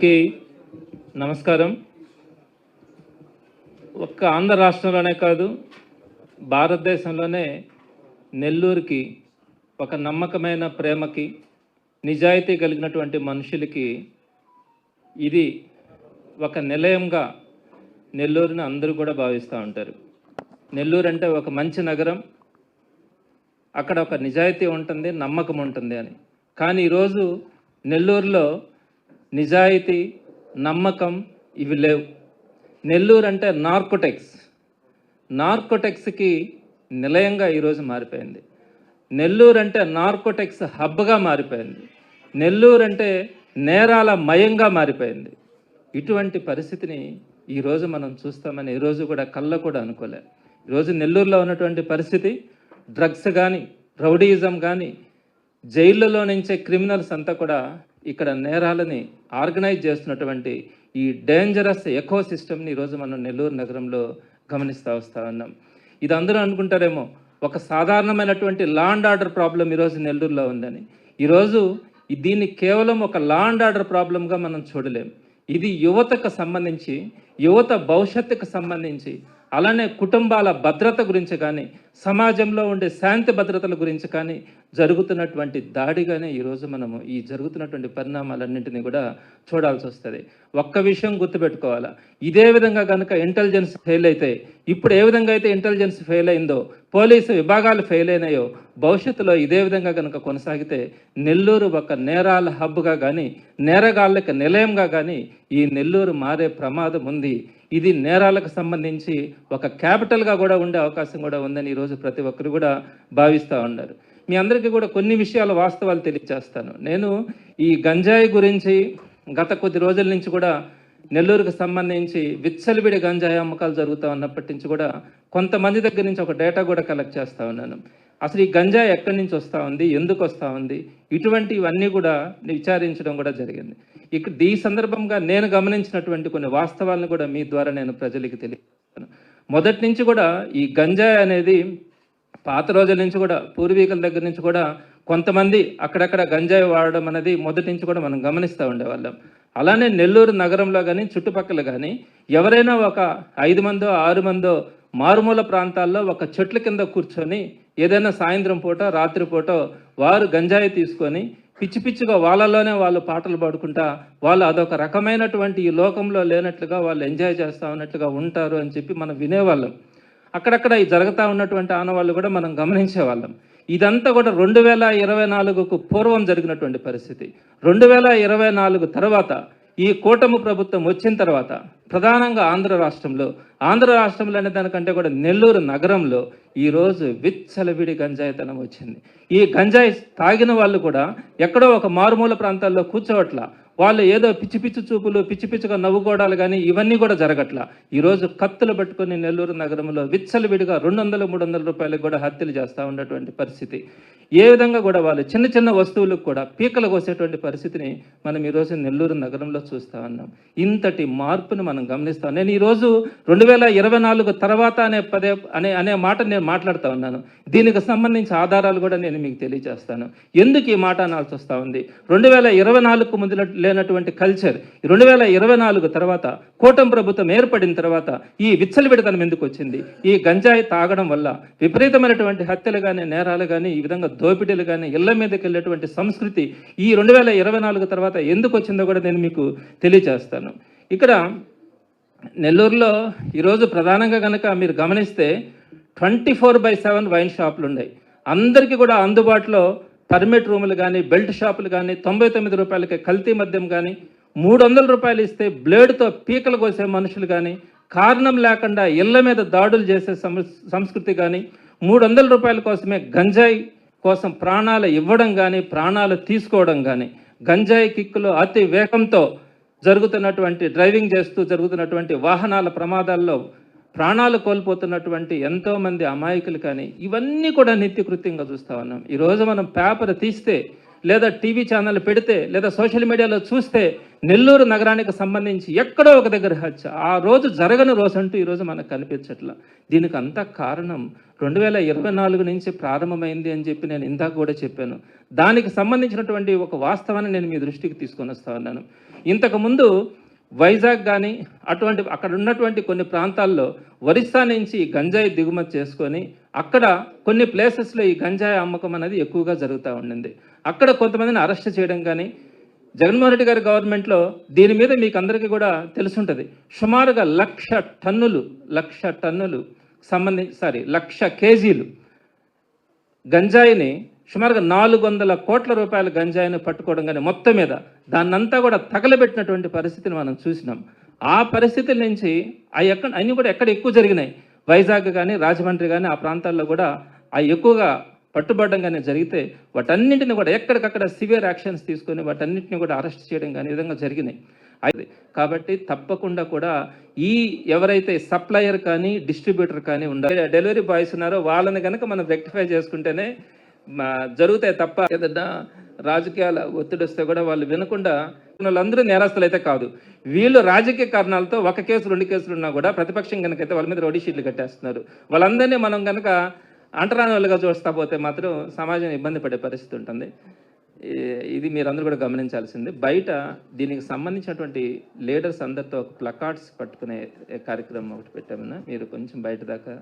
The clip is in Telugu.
కి నమస్కారం. ఒక్క ఆంధ్ర రాష్ట్రంలోనే కాదు భారతదేశంలోనే నెల్లూరుకి ఒక నమ్మకమైన ప్రేమకి నిజాయితీ కలిగినటువంటి మనుషులకి ఇది ఒక నిలయంగా నెల్లూరుని అందరూ కూడా భావిస్తూ ఉంటారు. నెల్లూరు అంటే ఒక మంచి నగరం అక్కడ ఒక నిజాయితీ ఉంటుంది నమ్మకం ఉంటుంది అని. కానీ ఈరోజు నెల్లూరులో నిజాయితీ నమ్మకం ఇవి లేవు. నెల్లూరు అంటే నార్కోటెక్స్. నార్కోటెక్స్కి నిలయంగా ఈరోజు మారిపోయింది. నెల్లూరు అంటే నార్కోటెక్స్ హబ్గా మారిపోయింది. నెల్లూరు అంటే నేరాల మయంగా మారిపోయింది. ఇటువంటి పరిస్థితిని ఈరోజు మనం చూస్తామని ఈరోజు కూడా కళ్ళ కూడా అనుకోలే. ఈరోజు నెల్లూరులో ఉన్నటువంటి పరిస్థితి డ్రగ్స్ కానీ రౌడీయిజం కానీ జైళ్ళలో నుంచే క్రిమినల్స్ అంతా కూడా ఇక్కడ నేరాలని ఆర్గనైజ్ చేస్తున్నటువంటి ఈ డేంజరస్ ఎకో సిస్టమ్ని ఈరోజు మనం నెల్లూరు నగరంలో గమనిస్తూ వస్తూ ఉన్నాం. ఇది అందరూ అనుకుంటారేమో ఒక సాధారణమైనటువంటి లా అండ్ ఆర్డర్ ప్రాబ్లం ఈరోజు నెల్లూరులో ఉందని. ఈరోజు దీన్ని కేవలం ఒక లా అండ్ ఆర్డర్ ప్రాబ్లంగా మనం చూడలేం. ఇది యువతకు సంబంధించి యువత భవిష్యత్తుకు సంబంధించి అలానే కుటుంబాల భద్రత గురించి కానీ సమాజంలో ఉండే శాంతి భద్రతల గురించి కానీ జరుగుతున్నటువంటి దాడిగానే ఈరోజు మనము ఈ జరుగుతున్నటువంటి పరిణామాలన్నింటినీ కూడా చూడాల్సి వస్తుంది. ఒక్క విషయం గుర్తుపెట్టుకోవాలా? ఇదే విధంగా కనుక ఇంటెలిజెన్స్ ఫెయిల్ అయితే ఇప్పుడు ఏ విధంగా అయితే ఇంటెలిజెన్స్ ఫెయిల్ అయిందో పోలీసు విభాగాలు ఫెయిల్ అయినాయో భవిష్యత్తులో ఇదే విధంగా కనుక కొనసాగితే నెల్లూరు ఒక నేరాల హబ్గా కానీ నేరగాళ్ళకి నిలయంగా కానీ ఈ నెల్లూరు మారే ప్రమాదం ఉంది. ఇది నేరాలకు సంబంధించి ఒక క్యాపిటల్గా కూడా ఉండే అవకాశం కూడా ఉందని ఈరోజు ప్రతి ఒక్కరు కూడా భావిస్తూ ఉన్నారు. మీ అందరికీ కూడా కొన్ని విషయాల వాస్తవాలు తెలియజేస్తాను నేను ఈ గంజాయి గురించి గత కొద్ది రోజుల నుంచి కూడా నెల్లూరుకు సంబంధించి విచ్చలవిడి గంజాయి అమ్మకాలు జరుగుతూ ఉన్నప్పటి నుంచి కూడా కొంతమంది దగ్గర నుంచి ఒక డేటా కూడా కలెక్ట్ చేస్తూ ఉన్నాను. అసలు ఈ గంజాయి ఎక్కడి నుంచి వస్తూ ఉంది? ఎందుకు వస్తూ ఉంది? ఇటువంటివన్నీ కూడా విచారించడం కూడా జరిగింది. ఇక్కడ ఈ సందర్భంగా నేను గమనించినటువంటి కొన్ని వాస్తవాలను కూడా మీ ద్వారా నేను ప్రజలకు తెలియజేస్తాను. మొదటి నుంచి కూడా ఈ గంజాయి అనేది పాత రోజుల నుంచి కూడా పూర్వీకుల దగ్గర నుంచి కూడా కొంతమంది అక్కడక్కడ గంజాయి వాడడం అనేది మొదటి నుంచి కూడా మనం గమనిస్తూ ఉండేవాళ్ళం. అలానే నెల్లూరు నగరంలో కానీ చుట్టుపక్కల కానీ ఎవరైనా ఒక ఐదు మందో ఆరు మందో మారుమూల ప్రాంతాల్లో ఒక చెట్ల కింద కూర్చొని ఏదైనా సాయంత్రం పూట రాత్రి పూట వారు గంజాయి తీసుకొని పిచ్చి పిచ్చిగా వాళ్ళలోనే వాళ్ళు పాటలు పాడుకుంటా వాళ్ళు అదొక రకమైనటువంటి ఈ లోకంలో లేనట్లుగా వాళ్ళు ఎంజాయ్ చేస్తూ ఉన్నట్లుగా ఉంటారు అని చెప్పి మనం వినేవాళ్ళం. అక్కడక్కడ ఈ జరుగుతూ ఉన్నటువంటి ఆనవాళ్ళు కూడా మనం గమనించే వాళ్ళం. ఇదంతా కూడా రెండు వేల ఇరవై నాలుగుకు పూర్వం జరిగినటువంటి పరిస్థితి. రెండు వేల ఇరవై నాలుగు తర్వాత ఈ కూటమి ప్రభుత్వం వచ్చిన తర్వాత ప్రధానంగా ఆంధ్ర రాష్ట్రంలో ఆంధ్ర రాష్ట్రంలో అనే దానికంటే కూడా నెల్లూరు నగరంలో ఈరోజు విచ్చలవిడి గంజాయితనం వచ్చింది. ఈ గంజాయి తాగిన వాళ్ళు కూడా ఎక్కడో ఒక మారుమూల ప్రాంతాల్లో కూర్చోవట్ల వాళ్ళు ఏదో పిచ్చి పిచ్చి చూపులు పిచ్చి పిచ్చిగా నవ్వుకోవడాలు కానీ ఇవన్నీ కూడా జరగట్లా. ఈరోజు కత్తులు పట్టుకొని నెల్లూరు నగరంలో విచ్చలవిడిగా రెండు వందల మూడు వందల రూపాయలకు కూడా హత్యలు చేస్తూ ఉన్నటువంటి పరిస్థితి. ఏ విధంగా కూడా వాళ్ళు చిన్న చిన్న వస్తువులకు కూడా పీకలు కోసేటువంటి పరిస్థితిని మనం ఈరోజు నెల్లూరు నగరంలో చూస్తూ ఉన్నాం. ఇంతటి మార్పును మనం గమనిస్తాం నేను ఈరోజు రెండు వేల ఇరవై నాలుగు తర్వాత అనే పదే అనే అనే మాట నేను మాట్లాడుతూ ఉన్నాను. దీనికి సంబంధించి ఆధారాలు కూడా నేను మీకు తెలియజేస్తాను. ఎందుకు ఈ మాట అనాల్సి వస్తూ ఉంది? రెండు వేల ఇరవై నాలుగుకు ముందు లేనటువంటి కల్చర్ రెండు వేల ఇరవై నాలుగు తర్వాత కూటమి ప్రభుత్వం ఏర్పడిన తర్వాత ఈ విచ్చలవిడతనం ఎందుకు వచ్చింది? ఈ గంజాయి తాగడం వల్ల విపరీతమైనటువంటి హత్యలు కానీ నేరాలు కానీ ఈ విధంగా దోపిడీలు కానీ ఇళ్ళ మీదకి వెళ్ళేటువంటి సంస్కృతి ఈ రెండు వేల ఇరవై నాలుగు తర్వాత ఎందుకు వచ్చిందో కూడా నేను మీకు తెలియజేస్తాను. ఇక్కడ నెల్లూరులో ఈరోజు ప్రధానంగా కనుక మీరు గమనిస్తే twenty four by seven wine షాపులు ఉన్నాయి. అందరికీ కూడా అందుబాటులో పర్మిట్ రూములు కానీ బెల్ట్ షాపులు కానీ తొంభై తొమ్మిది రూపాయలకి కల్తీ మద్యం కానీ మూడు వందల రూపాయలు ఇస్తే బ్లేడ్తో పీకలు కోసే మనుషులు కానీ కారణం లేకుండా ఇళ్ళ మీద దాడులు చేసే సంస్కృతి కానీ మూడు వందల రూపాయల కోసమే గంజాయి కోసం ప్రాణాలు ఇవ్వడం కానీ ప్రాణాలు తీసుకోవడం కానీ గంజాయి కిక్కులు అతి వేగంతో జరుగుతున్నటువంటి డ్రైవింగ్ చేస్తూ జరుగుతున్నటువంటి వాహనాల ప్రమాదాల్లో ప్రాణాలు కోల్పోతున్నటువంటి ఎంతోమంది అమాయకులు కానీ ఇవన్నీ కూడా నిత్యకృత్యంగా చూస్తూ ఉన్నాం. ఈరోజు మనం పేపర్ తీస్తే లేదా టీవీ ఛానల్ పెడితే లేదా సోషల్ మీడియాలో చూస్తే నెల్లూరు నగరానికి సంబంధించి ఎక్కడో ఒక దగ్గర హత్య. ఆ రోజు జరగని రోజు అంటూ ఈరోజు మనకు కనిపించట్లా. దీనికి అంతా కారణం రెండు వేల ఇరవై నాలుగు నుంచి ప్రారంభమైంది అని చెప్పి నేను ఇందాక కూడా చెప్పాను. దానికి సంబంధించినటువంటి ఒక వాస్తవాన్ని నేను మీ దృష్టికి తీసుకొని వస్తా ఉన్నాను. ఇంతకుముందు వైజాగ్ కానీ అటువంటి అక్కడ ఉన్నటువంటి కొన్ని ప్రాంతాల్లో ఒరిస్సా నుంచి గంజాయి దిగుమతి చేసుకొని అక్కడ కొన్ని ప్లేసెస్లో ఈ గంజాయి అమ్మకం అనేది ఎక్కువగా జరుగుతూ ఉండింది. అక్కడ కొంతమందిని అరెస్ట్ చేయడం కానీ జగన్మోహన్ రెడ్డి గారి గవర్నమెంట్లో దీని మీద మీకు అందరికీ కూడా తెలుసుంటుంది. సుమారుగా లక్ష టన్నులు లక్ష టన్నులు సంబంధించి సారీ లక్ష కేజీలు గంజాయిని సుమారుగా నాలుగు వందల కోట్ల రూపాయల గంజాయిని పట్టుకోవడం కానీ మొత్తం మీద దాన్నంతా కూడా తగలబెట్టినటువంటి పరిస్థితిని మనం చూసినాం. ఆ పరిస్థితుల నుంచి అవి ఎక్కడ అన్నీ కూడా ఎక్కడ ఎక్కువ జరిగినాయి. వైజాగ్ కానీ రాజమండ్రి కానీ ఆ ప్రాంతాల్లో కూడా అవి ఎక్కువగా పట్టుబడడం కానీ జరిగితే వాటన్నింటిని కూడా ఎక్కడికక్కడ సివియర్ యాక్షన్స్ తీసుకొని వాటన్నింటిని కూడా అరెస్ట్ చేయడం కానీ విధంగా జరిగినాయి. అయితే కాబట్టి తప్పకుండా కూడా ఈ ఎవరైతే సప్లయర్ కానీ డిస్ట్రిబ్యూటర్ కానీ ఉండాలి డెలివరీ బాయ్స్ ఉన్నారో వాళ్ళని కనుక మనం రెక్టిఫై చేసుకుంటేనే జరుగుతాయి తప్ప ఏదన్నా రాజకీయాల ఒత్తిడి వస్తే కూడా వాళ్ళు వినకుండా వాళ్ళందరూ నేరస్తులు అయితే కాదు. వీళ్ళు రాజకీయ కారణాలతో ఒక కేసు రెండు కేసులు ఉన్నా కూడా ప్రతిపక్షం కనుకైతే వాళ్ళ మీద రౌడీ షీట్లు కట్టేస్తున్నారు. వాళ్ళందరినీ మనం కనుక అంటరాని వాళ్ళుగా చూస్తా పోతే మాత్రం సమాజం ఇబ్బంది పడే పరిస్థితి ఉంటుంది. ఇది మీరందరూ కూడా గమనించాల్సింది. బయట దీనికి సంబంధించినటువంటి లీడర్స్ అందరితో ఒక ప్లకార్డ్స్ పట్టుకునే కార్యక్రమం ఒకటి పెట్టామన్నా మీరు కొంచెం బయట దాకా